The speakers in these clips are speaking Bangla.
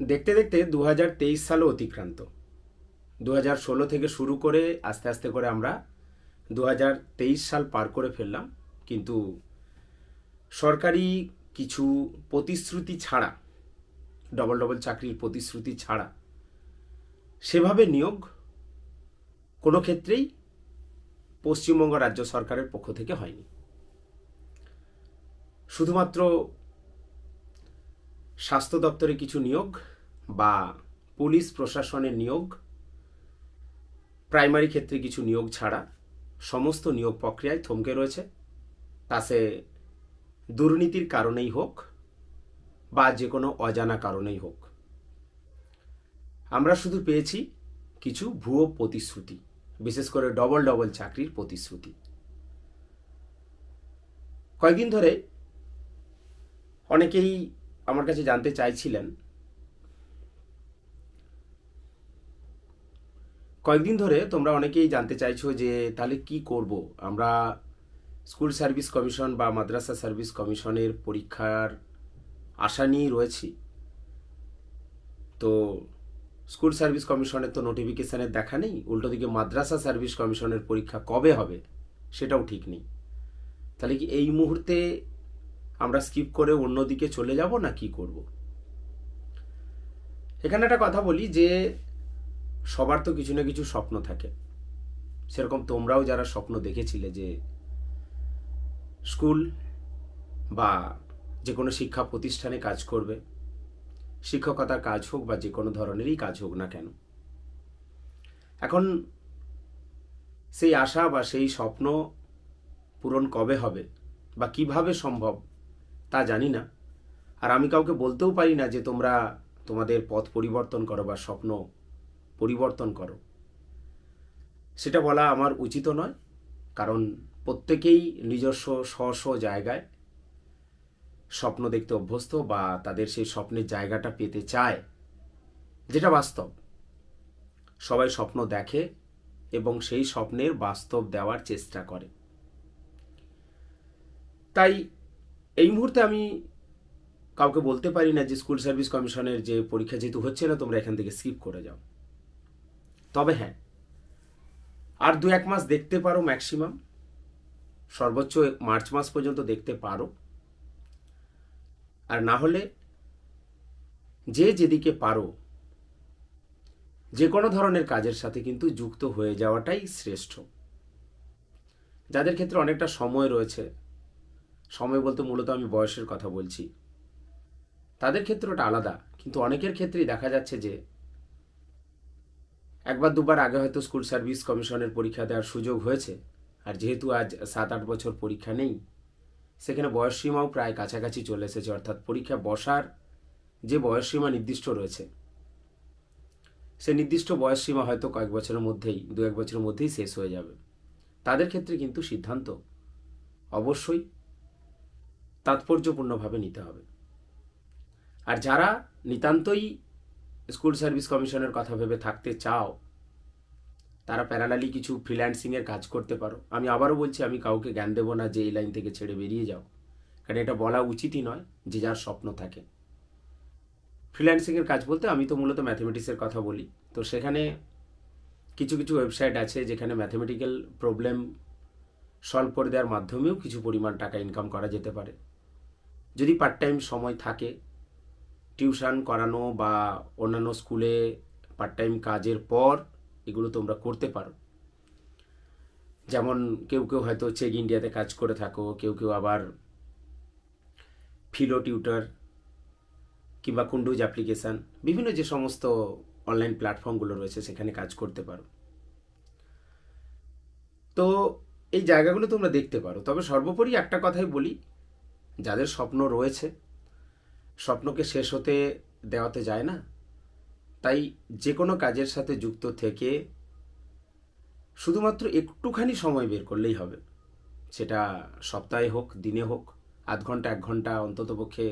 দেখতে দেখতে দু হাজার তেইশ সালও অতিক্রান্ত। দু হাজার ষোলো থেকে শুরু করে আস্তে আস্তে করে আমরা দু হাজার তেইশ সাল পার করে ফেললাম। কিন্তু সরকারি কিছু প্রতিশ্রুতি ছাড়া, ডবল ডবল চাকরির প্রতিশ্রুতি ছাড়া সেভাবে নিয়োগ কোনো ক্ষেত্রেই পশ্চিমবঙ্গ রাজ্য সরকারের পক্ষ থেকে হয়নি। শুধুমাত্র স্বাস্থ্য দপ্তরে কিছু নিয়োগ বা পুলিশ প্রশাসনের নিয়োগ, প্রাইমারি ক্ষেত্রে কিছু নিয়োগ ছাড়া সমস্ত নিয়োগ প্রক্রিয়ায় থমকে রয়েছে। তা সে দুর্নীতির কারণেই হোক বা যে কোনো অজানা কারণেই হোক। আমরা শুধু পেয়েছি কিছু ভুয়ো প্রতিশ্রুতি, বিশেষ করে ডবল ডবল চাকরির প্রতিশ্রুতি। কয়েকদিন ধরে অনেকেই আমার কাছে জানতে চাইছিলেন কয়েকদিন ধরে তোমরা অনেকেই জানতে চাইছো যে তাহলে কি করব? আমরা স্কুল সার্ভিস কমিশন বা মাদ্রাসা সার্ভিস কমিশনের পরীক্ষার আশা নিয়েই রয়েছি। তো স্কুল সার্ভিস কমিশনের তো নোটিফিকেশানের দেখা নেই। উল্টো দিকে মাদ্রাসা সার্ভিস কমিশনের পরীক্ষা কবে হবে সেটাও ঠিক নেই। তাহলে কি এই মুহূর্তে আমরা স্কিপ করে অন্যদিকে চলে যাব না কি করব? এখানে একটা কথা বলি যে সবার তো কিছু না কিছু স্বপ্ন থাকে। সেরকম তোমরাও যারা স্বপ্ন দেখেছিলে যে স্কুল বা যে কোনো শিক্ষা প্রতিষ্ঠানে কাজ করবে, শিক্ষকতার কাজ হোক বা যে কোনো ধরনেরই কাজ হোক না কেন। এখন সেই আশা বা সেই স্বপ্ন পূরণ কবে হবে বা কীভাবে সম্ভব তা জানি না। আর আমি কাউকে বলতেও পারি না যে তোমরা তোমাদের পথ পরিবর্তন করো বা স্বপ্ন পরিবর্তন করো। সেটা বলা আমার উচিত নয়, কারণ প্রত্যেকেই নিজস্ব স্ব স্ব জায়গায় স্বপ্ন দেখতে অভ্যস্ত বা তাদের সেই স্বপ্নের জায়গাটা পেতে চায়, যেটা বাস্তব। সবাই স্বপ্ন দেখে এবং সেই স্বপ্নের বাস্তব দেওয়ার চেষ্টা করে। তাই এই মুহূর্তে আমি কাউকে বলতে পারি না যে স্কুল সার্ভিস কমিশনের যে পরীক্ষা যেহেতু হচ্ছে না, তোমরা এখান থেকে স্কিপ করে যাও। তবে হ্যাঁ আর দু এক মাস দেখতে পারো ম্যাক্সিমাম সর্বোচ্চ মার্চ মাস পর্যন্ত দেখতে পারো। আর না হলে যে যেদিকে পারো যে কোনো ধরনের কাজের সাথে কিন্তু যুক্ত হয়ে যাওয়াটাই শ্রেষ্ঠ। যাদের ক্ষেত্রে অনেকটা সময় রয়েছে, সময় বলতে মূলত আমি বয়সের কথা বলছি, তাদের ক্ষেত্রে ওটা আলাদা। কিন্তু অনেকের ক্ষেত্রেই দেখা যাচ্ছে যে একবার দুবার আগে হয়তো স্কুল সার্ভিস কমিশনের পরীক্ষা দেওয়ার সুযোগ হয়েছে, আর যেহেতু আজ সাত আট বছর পরীক্ষা নেই, সেখানে বয়সসীমাও প্রায় কাছাকাছি চলে এসেছে, অর্থাৎ পরীক্ষা বসার যে বয়সসীমা নির্দিষ্ট রয়েছে, সে নির্দিষ্ট বয়সসীমা হয়তো কয়েক বছরের মধ্যেই, দু এক বছরের মধ্যেই শেষ হয়ে যাবে। তাদের ক্ষেত্রে কিন্তু সিদ্ধান্ত অবশ্যই তাৎপর্যপূর্ণভাবে নিতে হবে। আর যারা নিতান্তই স্কুল সার্ভিস কমিশনের কথা ভেবে থাকতে চাও, তারা প্যারালালি কিছু ফ্রিল্যান্সিংয়ের কাজ করতে পারো। আমি আবারও বলছি, আমি কাউকে জ্ঞান দেবো না যে এই লাইন থেকে ছেড়ে বেরিয়ে যাও। কারণ এটা বলা উচিতই নয় যে যার স্বপ্ন থাকে। ফ্রিল্যান্সিংয়ের কাজ বলতে আমি তো মূলত ম্যাথমেটিক্সের কথা বলি। তো সেখানে কিছু কিছু ওয়েবসাইট আছে যেখানে ম্যাথমেটিক্যাল প্রবলেম সলভ করে দেওয়ার মাধ্যমেও কিছু পরিমাণ টাকা ইনকাম করা যেতে পারে। যদি পার্ট টাইম সময় থাকে টিউশন করানো বা অন্যান্য স্কুলে পার্ট টাইম কাজের পর এগুলো তোমরা করতে পারো। যেমন কেউ কেউ হয়তো চেক ইন্ডিয়াতে কাজ করে থাকো, কেউ কেউ আবার ফিলো টিউটার কিংবা কুন্ডুজ অ্যাপ্লিকেশান বিভিন্ন যে সমস্ত অনলাইন প্ল্যাটফর্মগুলো রয়েছে সেখানে কাজ করতে পারো। তো এই জায়গাগুলো তোমরা দেখতে পারো। তবে সর্বোপরি একটা কথাই বলি, যাদের স্বপ্ন রয়েছে স্বপ্নকে শেষ হতে দেওয়াতে যায় না। তাই যে কোনো কাজের সাথে যুক্ত থেকে শুধুমাত্র একটুখানি সময় বের করলেই হবে। সেটা সপ্তাহে হোক, দিনে হোক, আধ ঘণ্টা, এক ঘণ্টা অন্ততপক্ষে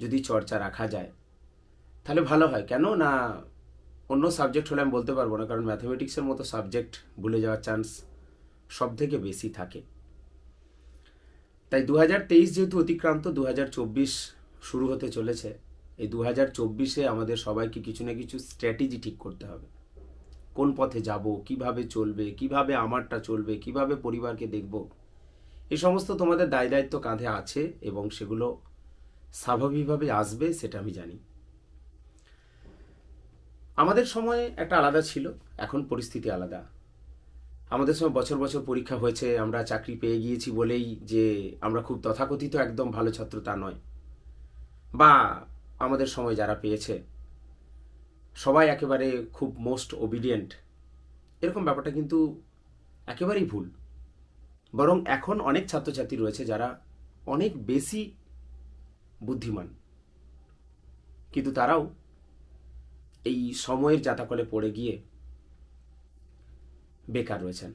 যদি চর্চা রাখা যায়, তাহলে ভালো হয়। কেন না অন্য সাবজেক্ট হলে আমি বলতে পারব না, কারণ ম্যাথমেটিক্সের মতো সাবজেক্ট ভুলে যাওয়ার চান্স সব থেকে বেশি থাকে। তাই দু হাজার তেইশ যেহেতু অতিক্রান্ত, দু হাজার চব্বিশ শুরু হতে চলেছে, এই দু হাজার চব্বিশে আমাদের সবাইকে কিছু না কিছু স্ট্র্যাটেজি ঠিক করতে হবে। কোন পথে যাব, কীভাবে চলবে, কীভাবে আমারটা চলবে, কীভাবে পরিবারকে দেখব এই সমস্ত তোমাদের দায় দায়িত্ব কাঁধে আছে এবং সেগুলো স্বাভাবিকভাবে আসবে, সেটা আমি জানি। আমাদের সময় একটা আলাদা ছিল, এখন পরিস্থিতি আলাদা। আমাদের সময় বছর বছর পরীক্ষা হয়েছে, আমরা চাকরি পেয়ে গিয়েছি বলেই যে আমরা খুব তথাকথিত একদম ভালো ছাত্র তা নয়। বা আমাদের সময় যারা পেয়েছে, সবাই একেবারে খুব মোস্ট ওবিডিয়েন্ট এরকম ব্যাপারটা কিন্তু একেবারেই ভুল। বরং এখন অনেক ছাত্রছাত্রী রয়েছে যারা অনেক বেশি বুদ্ধিমান। কিন্তু তারাও এই সময়ের জাতাকলে পড়ে গিয়ে বেকার রয়েছেন।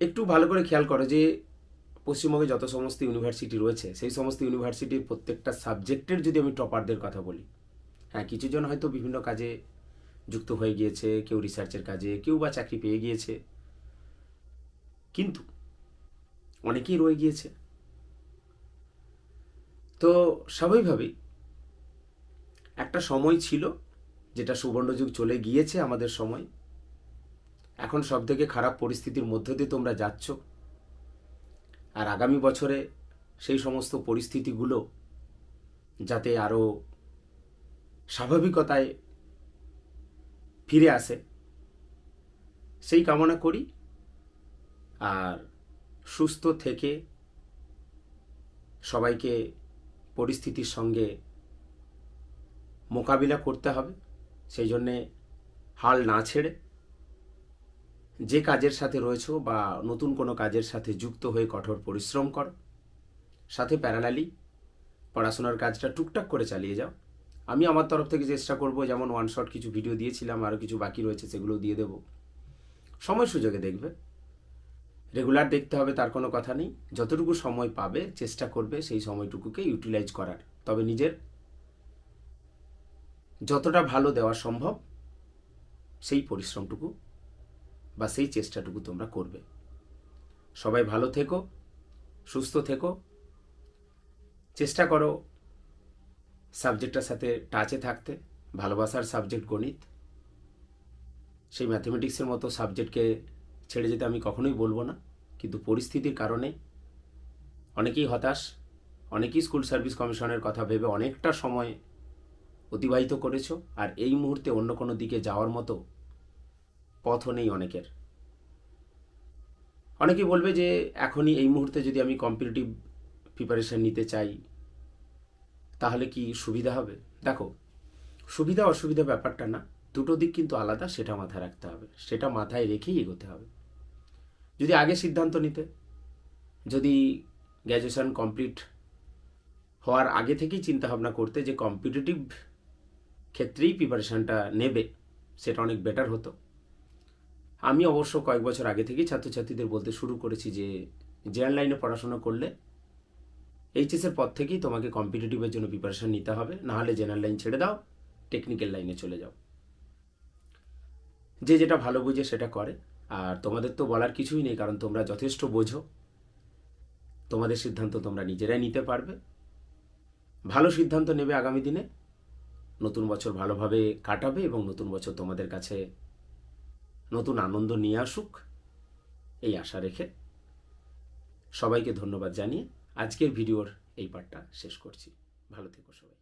একটু ভালো করে খেয়াল করো যে পশ্চিমবঙ্গে যত সমস্ত ইউনিভার্সিটি রয়েছে, সেই সমস্ত ইউনিভার্সিটির প্রত্যেকটা সাবজেক্টের যদি আমি টপারদের কথা বলি হ্যাঁ কিছু জন হয়তো বিভিন্ন কাজে যুক্ত হয়ে গিয়েছে, কেউ রিসার্চের কাজে, কেউ বা চাকরি পেয়ে গিয়েছে। কিন্তু অনেকেই রয়ে গিয়েছে। তো স্বাভাবিকভাবেই একটা সময় ছিল যেটা সুবর্ণযুগ চলে গিয়েছে আমাদের সময়। এখন সব থেকে খারাপ পরিস্থিতির মধ্য দিয়ে তোমরা যাচ্ছ। আর আগামী বছরে সেই সমস্ত পরিস্থিতিগুলো যাতে আরও স্বাভাবিকতায় ফিরে আসে, সেই কামনা করি। আর সুস্থ থেকে সবাইকে পরিস্থিতির সঙ্গে মোকাবিলা করতে হবে, সেই জন্যে হাল না ছেড়ে যে কাজের সাথে রয়েছো বা নতুন কোনো কাজের সাথে যুক্ত হয়ে কঠোর পরিশ্রম করো, সাথে প্যারালালি পড়াশোনার কাজটা টুকটাক করে চালিয়ে যাও। আমি আমার তরফ থেকে চেষ্টা করব, যেমন ওয়ান শট কিছু ভিডিও দিয়েছিলাম আরও কিছু বাকি রয়েছে সেগুলো দিয়ে দেব। সময় সুযোগে দেখবে। রেগুলার দেখতে হবে, তার কোনো কথা নেই। যতটুকু সময় পাবে, চেষ্টা করবে সেই সময়টুকুকে ইউটিলাইজ করার। তবে নিজের যতটা ভালো দেওয়া সম্ভব, সেই পরিশ্রমটুকু বা সেই চেষ্টাটুকু তোমরা করবে। সবাই ভালো থেকো, সুস্থ থেকো। চেষ্টা করো সাবজেক্টটার সাথে টাচে থাকতে, ভালোবাসার সাবজেক্ট গণিত। সেই ম্যাথমেটিক্সের মতো সাবজেক্টকে ছেড়ে যেতে আমি কখনোই বলব না, কিন্তু পরিস্থিতির কারণে অনেকেই হতাশ, অনেকেই স্কুল সার্ভিস কমিশনের কথা ভেবে অনেকটা সময় অতিবাহিত করেছ, আর এই মুহূর্তে অন্য কোনো দিকে যাওয়ার মতো পথও নেই অনেকের। অনেকেই বলবে যে এখনই এই মুহূর্তে যদি আমি কম্পিটিটিভ প্রিপারেশান নিতে চাই, তাহলে কি সুবিধা হবে? দেখো, সুবিধা অসুবিধা ব্যাপারটা না, দুটো দিক কিন্তু আলাদা, সেটা মাথায় রাখতে হবে। সেটা মাথায় রেখেই এগোতে হবে। যদি আগে সিদ্ধান্ত নিতে, যদি গ্র্যাজুয়েশন কমপ্লিট হওয়ার আগে থেকেই চিন্তা ভাবনা করতে যে কম্পিটিটিভ ক্ষেত্রেই প্রিপারেশানটা নেবে, সেটা অনেক বেটার হতো। আমি অবশ্য কয়েক বছর আগে থেকেই ছাত্রছাত্রীদের বলতে শুরু করেছি যে জেনারেল লাইনে পড়াশোনা করলে এইচএসের পর থেকেই তোমাকে কম্পিটিটিভের জন্য প্রিপারেশান নিতে হবে। নাহলে জেনারেল লাইন ছেড়ে দাও টেকনিক্যাল লাইনে চলে যাও। যে যেটা ভালো বুঝে সেটা করে। আর তোমাদের তো বলার কিছুই নেই, কারণ তোমরা যথেষ্ট বোঝো। তোমাদের সিদ্ধান্ত তোমরা নিজেরাই নিতে পারবে। ভালো সিদ্ধান্ত নেবে আগামী দিনে। নতুন বছর ভালোভাবে কাটাবে এবং নতুন বছর তোমাদের কাছে নতুন আনন্দ নিয়ে আসুক, এই আশা রেখে সবাইকে ধন্যবাদ জানিয়ে আজকের ভিডিওর এই পার্টটা শেষ করছি। ভালো থেকো সবাই।